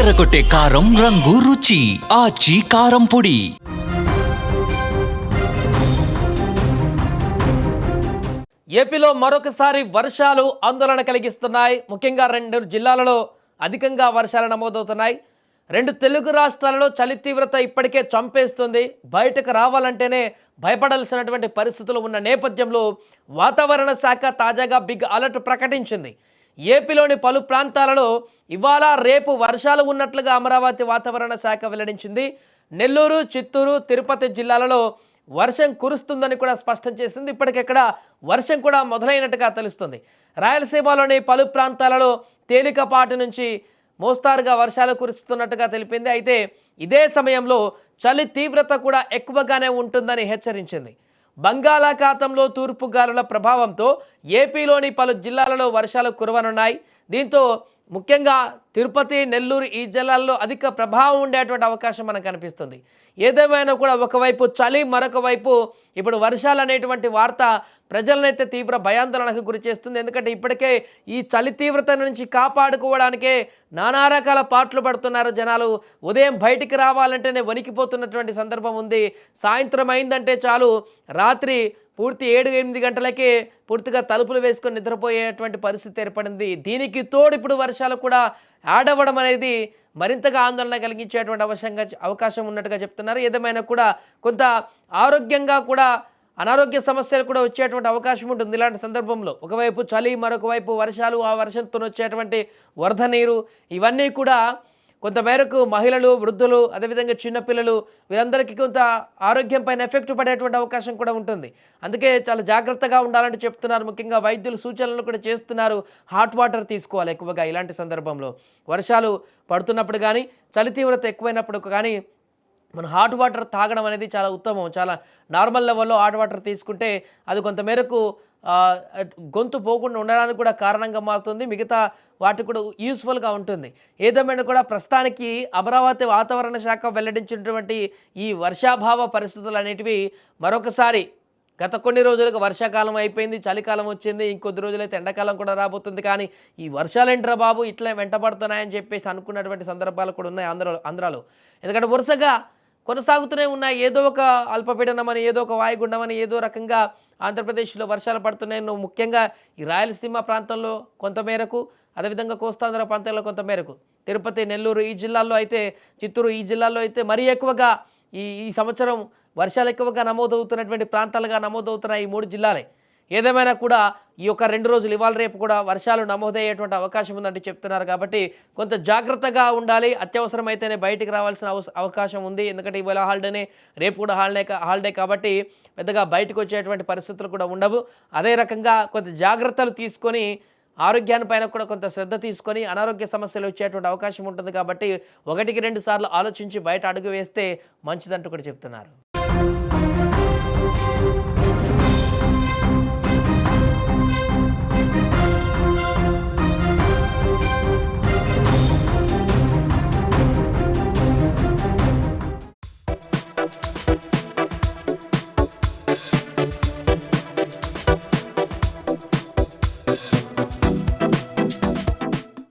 అదరగొట్టే కారం రంగు రుచి. ఆచి కారం పొడి. ఏపీలో మరొకసారి వర్షాలు ఆందోళన కలిగిస్తున్నాయి. ముఖ్యంగా రెండు జిల్లాలలో అధికంగా వర్షాలు నమోదవుతున్నాయి. రెండు తెలుగు రాష్ట్రాలలో చలి తీవ్రత ఇప్పటికే చంపేస్తుంది. బయటకు రావాలంటేనే భయపడాల్సినటువంటి పరిస్థితులు ఉన్న నేపథ్యంలో వాతావరణ శాఖ తాజాగా బిగ్ అలర్ట్ ప్రకటించింది. ఏపీలోని పలు ప్రాంతాలలో ఇవాళ రేపు వర్షాలు ఉన్నట్లుగా అమరావతి వాతావరణ శాఖ వెల్లడించింది. నెల్లూరు చిత్తూరు తిరుపతి జిల్లాలలో వర్షం కురుస్తుందని కూడా స్పష్టం చేసింది. ఇప్పటికెక్కడ వర్షం కూడా మొదలైనట్టుగా తెలుస్తుంది. రాయలసీమలోని పలు ప్రాంతాలలో తేలికపాటి నుంచి మోస్తారుగా వర్షాలు కురుస్తున్నట్టుగా తెలిపింది. అయితే ఇదే సమయంలో చలి తీవ్రత కూడా ఎక్కువగానే ఉంటుందని హెచ్చరించింది. బంగాళాఖాతంలో తూర్పు గాలుల ప్రభావంతో ఏపీలోని పలు జిల్లాలలో వర్షాలు కురవనున్నాయి. దీంతో ముఖ్యంగా తిరుపతి నెల్లూరు ఈ జిల్లాల్లో అధిక ప్రభావం ఉండేటువంటి అవకాశం మనకు కనిపిస్తుంది ఏదేమైనా కూడా ఒకవైపు చలి మరొక వైపు ఇప్పుడు వర్షాలు అనేటువంటి వార్త ప్రజలనైతే తీవ్ర భయాందోళనకు గురి చేస్తుంది. ఎందుకంటే ఇప్పటికే ఈ చలి తీవ్రత నుంచి కాపాడుకోవడానికే నానా రకాల పాటలు పడుతున్నారు జనాలు. ఉదయం బయటికి రావాలంటేనే వణికిపోతున్నటువంటి సందర్భం ఉంది. సాయంత్రం అయిందంటే చాలు రాత్రి పూర్తి ఏడు ఎనిమిది గంటలకే పూర్తిగా తలుపులు వేసుకొని నిద్రపోయేటువంటి పరిస్థితి ఏర్పడింది. దీనికి తోడు ఇప్పుడు వర్షాలు కూడా యాడ్ అవ్వడం అనేది మరింతగా ఆందోళన కలిగించేటువంటి అవసరంగా అవకాశం ఉన్నట్టుగా చెప్తున్నారు. ఏదేమైనా కూడా కొంత ఆరోగ్యంగా కూడా అనారోగ్య సమస్యలు కూడా వచ్చేటువంటి అవకాశం ఉంటుంది. ఇలాంటి సందర్భంలో ఒకవైపు చలి మరొక వైపు వర్షాలు ఆ వర్షంతో వచ్చేటువంటి వరద నీరు ఇవన్నీ కూడా కొంతమేరకు మహిళలు వృద్ధులు అదేవిధంగా చిన్నపిల్లలు వీరందరికీ కొంత ఆరోగ్యం పైన ఎఫెక్ట్ పడేటువంటి అవకాశం కూడా ఉంటుంది. అందుకే చాలా జాగ్రత్తగా ఉండాలని చెప్తున్నారు. ముఖ్యంగా వైద్యులు సూచనలు కూడా చేస్తున్నారు. హాట్ వాటర్ తీసుకోవాలి ఎక్కువగా ఇలాంటి సందర్భంలో. వర్షాలు పడుతున్నప్పుడు కానీ చలి తీవ్రత ఎక్కువైనప్పుడు కానీ మన హాట్ వాటర్ తాగడం అనేది చాలా ఉత్తమం. చాలా నార్మల్ లెవెల్లో హాట్ వాటర్ తీసుకుంటే అది కొంతమేరకు గొంతు పోకుండా ఉండడానికి కూడా కారణంగా మారుతుంది. మిగతా వాటికి కూడా యూస్ఫుల్గా ఉంటుంది. ఏదేమైనా కూడా ప్రస్తుతానికి అమరావతి వాతావరణ శాఖ వెల్లడించినటువంటి ఈ వర్షాభావ పరిస్థితులు అనేటివి మరొకసారి గత కొన్ని రోజులుగా వర్షాకాలం అయిపోయింది చలికాలం వచ్చింది ఇంకొద్ది రోజులైతే ఎండాకాలం కూడా రాబోతుంది. కానీ ఈ వర్షాలు ఏంట్రా బాబు? ఇట్లా వెంటబడుతున్నాయని చెప్పేసి అనుకున్నటువంటి సందర్భాలు కూడా ఉన్నాయి ఆంధ్రలో ఆంధ్రాలో. ఎందుకంటే వరుసగా కొనసాగుతూనే ఉన్నాయి. ఏదో ఒక అల్పపీడనమని ఏదో ఒక వాయుగుండమని ఏదో రకంగా ఆంధ్రప్రదేశ్లో వర్షాలు పడుతున్నాయి. ముఖ్యంగా ఈ రాయలసీమ ప్రాంతంలో కొంతమేరకు అదేవిధంగా కోస్తాంధ్ర ప్రాంతాల్లో కొంతమేరకు తిరుపతి నెల్లూరు ఈ జిల్లాల్లో అయితే చిత్తూరు ఈ జిల్లాల్లో అయితే మరీ ఎక్కువగా ఈ ఈ సంవత్సరం వర్షాలు ఎక్కువగా నమోదవుతున్నటువంటి ప్రాంతాలుగా నమోదవుతున్న ఈ మూడు జిల్లాలే. ఏదేమైనా కూడా ఈ యొక్క రెండు రోజులు ఇవాళ రేపు కూడా వర్షాలు నమోదయ్యేటువంటి అవకాశం ఉందంటే చెప్తున్నారు. కాబట్టి కొంత జాగ్రత్తగా ఉండాలి. అత్యవసరమైతేనే బయటికి రావాల్సిన అవస- అవకాశం ఉంది. ఎందుకంటే ఇవాళ హాలిడేనే రేపు కూడా హాలిడే హాలిడే కాబట్టి పెద్దగా బయటకు వచ్చేటువంటి పరిస్థితులు కూడా ఉండవు. అదే రకంగా కొంత జాగ్రత్తలు తీసుకొని ఆరోగ్యాన్ని పైన కూడా కొంత శ్రద్ధ తీసుకొని అనారోగ్య సమస్యలు వచ్చేటువంటి అవకాశం ఉంటుంది కాబట్టి ఒకటికి రెండు సార్లు ఆలోచించి బయట అడుగు వేస్తే మంచిదంటూ కూడా చెప్తున్నారు.